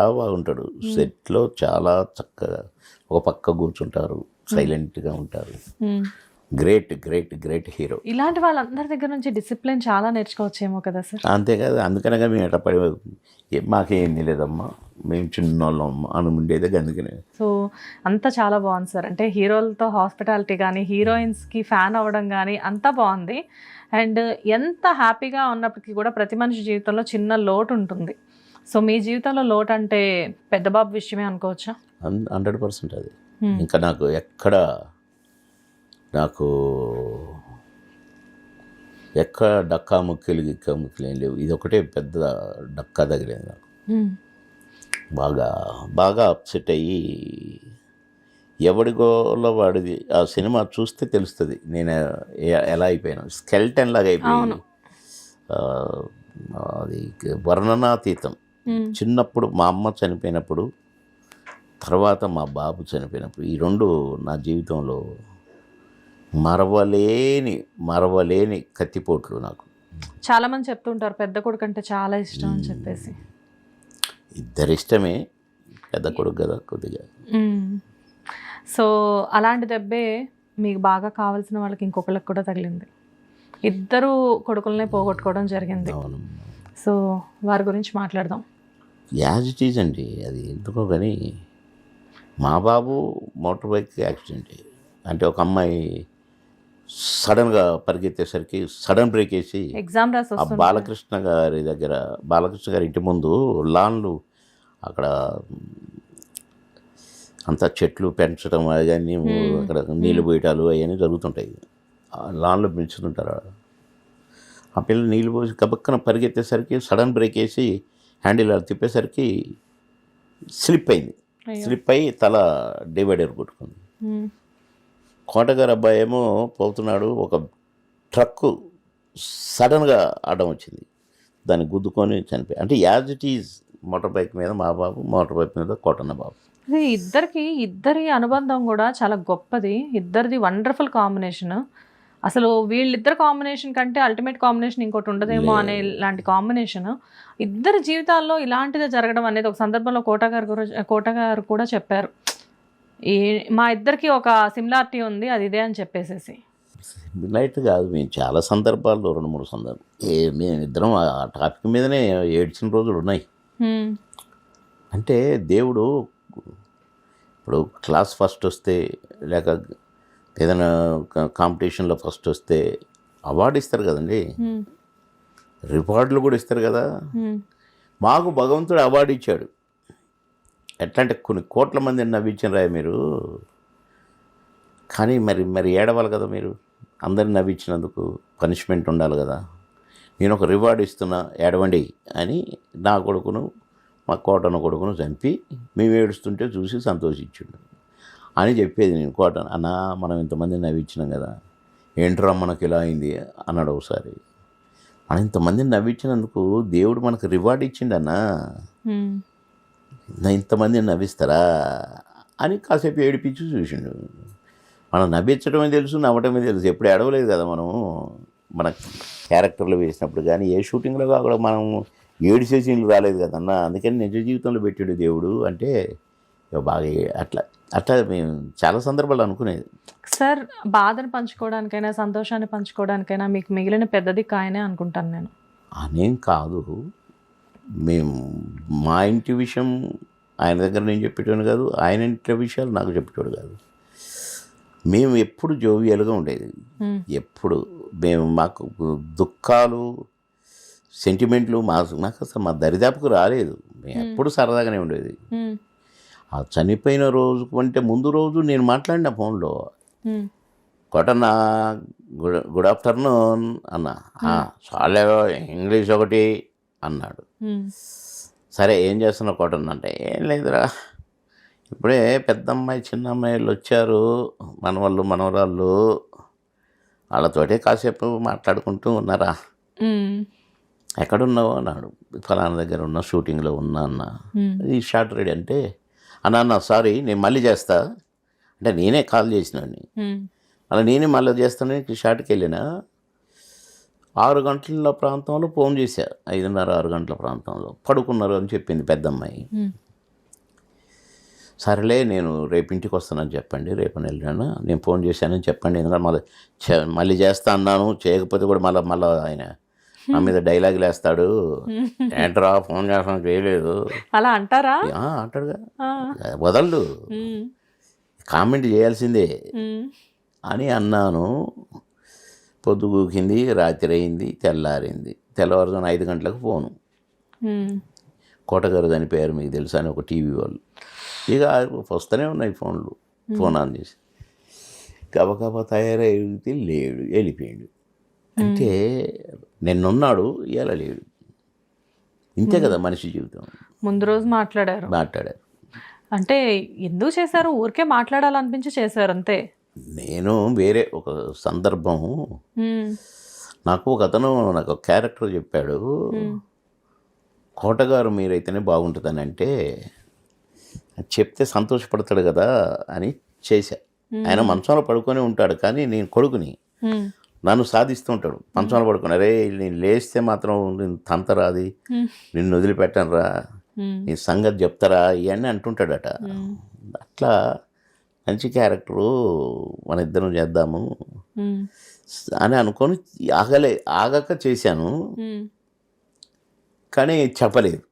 చాలా బాగుంటాడు. సెట్లో చాలా చక్కగా ఒక పక్క కూర్చుంటారు సైలెంట్గా ఉంటారు. Great great great hero. ఇలాంటి వాళ్ళందరి దగ్గర నుంచి డిసిప్లిన్ చాలా నేర్చుకోవచ్చేమో కదా సార్? అంతేకాదు అందుకనగా మేము ఎట్లా పడి ఏ- మాకేం లేదమ్మా. మేము చిన్నోళ్ళం అని ఉండేది అందుకనే. సో అంతా చాలా బాగుంది సార్. అంటే హీరోలతో హాస్పిటాలిటీ కానీ హీరోయిన్స్కి ఫ్యాన్ అవ్వడం కానీ అంతా బాగుంది. అండ్ ఎంత హ్యాపీగా ఉన్నప్పటికీ కూడా ప్రతి మనిషి జీవితంలో చిన్న లోటు ఉంటుంది సో మీ జీవితంలో లోటు అంటే పెద్ద బాబు విషయమే అనుకోవచ్చా హండ్రెడ్ పర్సెంట్ అది. ఇంకా నాకు ఎక్కడ నాకు ఎక్కడ డక్కా ముక్కలు గిక్కా ముక్కలు ఏం లేవు ఇది ఒకటే పెద్ద డక్కా తగిలేదు నాకు. బాగా బాగా అప్సెట్ అయ్యి ఎవడిగోలో వాడిది ఆ సినిమా చూస్తే తెలుస్తుంది నేను ఎలా అయిపోయాను స్కెల్టన్ లాగా అయిపోయి అవును. ఆ, అది వర్ణనాతీతం. చిన్నప్పుడు మా అమ్మ చనిపోయినప్పుడు తర్వాత మా బాబు చనిపోయినప్పుడు ఈ రెండు నా జీవితంలో మరవలేని మరవలేని కత్తిపోట్లు నాకు. చాలా మంది చెప్తుంటారు పెద్ద కొడుకు అంటే చాలా ఇష్టం అని చెప్పేసి. ఇద్దరు ఇష్టమే పెద్ద కొడుకు కదా కొద్దిగా. సో అలాంటి దెబ్బే మీకు బాగా కావాల్సిన వాళ్ళకి ఇంకొకళ్ళకి కూడా తగిలింది. ఇద్దరు కొడుకులనే పోగొట్టుకోవడం జరిగింది. సో వారి గురించి మాట్లాడదాం. యాజ్ ఇట్ ఈజ్ అండి అది ఎందుకో కానీ మా బాబు మోటార్ బైక్ యాక్సిడెంట్ అంటే ఒక అమ్మాయి సడన్గా పరిగెత్తేసరికి సడన్ బ్రేక్ వేసి ఎగ్జామ్ ఆ బాలకృష్ణ గారి దగ్గర బాలకృష్ణ గారి ఇంటి ముందు లాన్లు అక్కడ అంతా చెట్లు పెంచడం అవన్నీ అక్కడ నీళ్ళు పోయటాలు అవన్నీ జరుగుతుంటాయి. లాన్లు పెంచుతుంటారు. ఆ పిల్ల నీళ్ళు పోసి కబక్కన పరిగెత్తేసరికి సడన్ బ్రేక్ వేసి హ్యాండిల్ అలా తిప్పేసరికి స్లిప్ అయింది. స్లిప్ అయ్యి తల డివైడర్ కొట్టుకుంది. కోటగారు అబ్బాయి ఏమో పోతున్నాడు ఒక ట్రక్కు సడన్గా అడ్డం వచ్చింది. దాన్ని గుద్దుకొని చనిపోయి అంటే as it is motor bike మీద మా బాబు మోటార్ బైక్ మీద కోటన్న బాబు. ఇది ఇద్దరికి ఇద్దరి అనుబంధం కూడా చాలా గొప్పది. ఇద్దరిది వండర్ఫుల్ కాంబినేషన్. అసలు వీళ్ళిద్దరు కాంబినేషన్ కంటే అల్టిమేట్ కాంబినేషన్ ఇంకోటి ఉండదేమో అనే ఇలాంటి కాంబినేషన్ ఇద్దరి జీవితాల్లో ఇలాంటిదే జరగడం అనేది ఒక సందర్భంలో కోట గారు గుర- కోట గారు కూడా చెప్పారు. ఈ మా ఇద్దరికి ఒక సిమిలారిటీ ఉంది అది ఇదే అని చెప్పేసేసి. లైట్ కాదు మేము చాలా సందర్భాల్లో రెండు మూడు సందర్భాలు మేము ఇద్దరం ఆ టాపిక్ మీదనే ఏడ్చిన రోజులు ఉన్నాయి. అంటే దేవుడు ఇప్పుడు క్లాస్ ఫస్ట్ వస్తే లేక ఏదైనా కాంపిటీషన్లో ఫస్ట్ వస్తే అవార్డు ఇస్తారు కదండి. రివార్డులు కూడా ఇస్తారు కదా. మాకు భగవంతుడు అవార్డు ఇచ్చాడు. ఎట్లా అంటే కొన్ని కోట్ల మందిని నవ్వించిన రాయ మీరు. కానీ మరి మరి ఏడవాలి కదా మీరు? అందరిని నవ్వించినందుకు పనిష్మెంట్ ఉండాలి కదా. నేను ఒక రివార్డు ఇస్తున్నా ఏడవండి అని నా కొడుకును మా కోటన కొడుకును చంపి మేము ఏడుస్తుంటే చూసి సంతోషించుండు. అని చెప్పేది నేను కోటన అన్నా మనం ఇంతమందిని నవ్వించినాం కదా. ఏంట్రా మనకి ఇలా అయింది? అన్నాడు ఒకసారి. మనం ఇంతమందిని నవ్వించినందుకు దేవుడు మనకు రివార్డ్ ఇచ్చిండన్నా. ఇంతమందిని నవ్విస్తారా? అని కాసేపు ఏడిపించి చూసిండు. మనం నవ్వించడమే తెలుసు నవ్వటమే తెలుసు. ఎప్పుడు ఏడవలేదు కదా మనం. మన క్యారెక్టర్లు వేసినప్పుడు కానీ ఏ షూటింగ్లో కాకుండా మనం ఏడిసే సీన్లు రాలేదు కదన్నా అందుకని నిజ జీవితంలో పెట్టాడు దేవుడు. అంటే బాగా అట్లా అట్లా మేము చాలా సందర్భాలు అనుకునేది సార్ బాధను పంచుకోవడానికైనా సంతోషాన్ని పంచుకోవడానికైనా మీకు మిగిలిన పెద్దది కాయనే అనుకుంటాను నేను. అనేం కాదు. మేము మా ఇంటి విషయం ఆయన దగ్గర నేను చెప్పేటోడు కాదు ఆయన ఇంటి విషయాలు నాకు చెప్పేటోడు కాదు. మేము ఎప్పుడు జోవియల్గా ఉండేది. ఎప్పుడు మేము మాకు దుఃఖాలు సెంటిమెంట్లు మా మాకు అసలు మా దరిదాపుకు రాలేదు. మేము ఎప్పుడు సరదాగానే ఉండేది. ఆ చనిపోయిన రోజు కంటే ముందు రోజు నేను మాట్లాడిన ఫోన్లో. కొట్టన్న గుడ్ గుడ్ ఆఫ్టర్నూన్ అన్న. "ఆ, చాలే ఇంగ్లీష్ ఒకటి అన్నాడు. సరే ఏం చేస్తున్నావు కొట్టన్న అంటే ఏం లేదురా. ఇప్పుడే పెద్ద అమ్మాయి చిన్న అమ్మాయిలు వచ్చారు మనవాళ్ళు మనవరాళ్ళు. వాళ్ళతోటే కాసేపు మాట్లాడుకుంటూ ఉన్నారా. ఎక్కడున్నావు అన్నాడు. ఫలానా దగ్గర ఉన్న షూటింగ్లో ఉన్నా అన్న. ఈ షార్ట్ రెడీ అంటే అన్న అన్న సారీ నేను మళ్ళీ చేస్తా. అంటే నేనే కాల్ చేసినాడిని హ్మ్. అలా నేనే మళ్ళీ చేస్తాను షాట్కి వెళ్ళిన. ఆరు గంటల ప్రాంతంలో ఫోన్ చేశా. ఐదున్నర ఆరు గంటల ప్రాంతంలో. పడుకున్నారు అని చెప్పింది పెద్దమ్మాయి. సరేలే నేను రేపు ఇంటికి వస్తానని చెప్పండి రేపు వెళ్ళాను నేను ఫోన్ చేశానని చెప్పండి. ఎందుకంటే మళ్ళీ మళ్ళీ చేస్తా అన్నాను. చేయకపోతే కూడా మళ్ళీ మళ్ళీ ఆయన నా మీద డైలాగులు వేస్తాడు ఏంట్రా ఫోన్ చేస్తాను చేయలేదు అలా అంటారా? అంటాడుగా. వదలడు. కామెంట్ చేయాల్సిందే. అని అన్నాను. పొద్దు గూకింది రాత్రి అయింది తెల్లారింది. తెల్లవారుజామున ఐదు గంటలకు ఫోను. కోటగారు దాని పేరు మీకు తెలుసా అని ఒక టీవీ వాళ్ళు. ఇక వస్తూనే ఉన్నాయి ఫోన్లు ఫోన్ ఆన్ చేసి. గబగబా తయారైతే లేడు వెళ్ళిపోయాడు. అంటే నిన్నున్నాడు ఇలా లేడు. ఇంతే కదా మనిషి జీవితం. ముందు రోజు మాట్లాడారు. మాట్లాడారు. అంటే ఎందుకు చేశారు? ఊరికే మాట్లాడాలనిపించి చేశారు అంతే. నేను వేరే ఒక సందర్భం. నాకు ఒక అతను నాకు ఒక క్యారెక్టర్ చెప్పాడు. కోటగారు మీరైతేనే బాగుంటుందని అంటే చెప్తే సంతోషపడతాడు కదా అని చేశా. ఆయన మంచంలో పడుకొని ఉంటాడు కానీ నేను కొడుకుని. నన్ను సాధిస్తూ ఉంటాడు మంచంలో పడుకుని అరే నేను లేస్తే మాత్రం నేను తంతరాది. నిన్ను వదిలిపెట్టను రా. నీ సంగతి చెప్తారా ఇవన్నీ అంటుంటాడట. అట్లా మంచి క్యారెక్టరు మన ఇద్దరం చేద్దాము. అని అనుకొని ఆగలే ఆగక చేశాను. కానీ చెప్పలేదు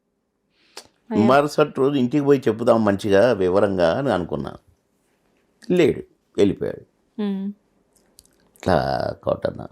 మరుసటి రోజు ఇంటికి పోయి చెప్పుదాం మంచిగా వివరంగా అని అనుకున్నా లేడు వెళ్ళిపోయాడు. ఇట్లా కోటన్న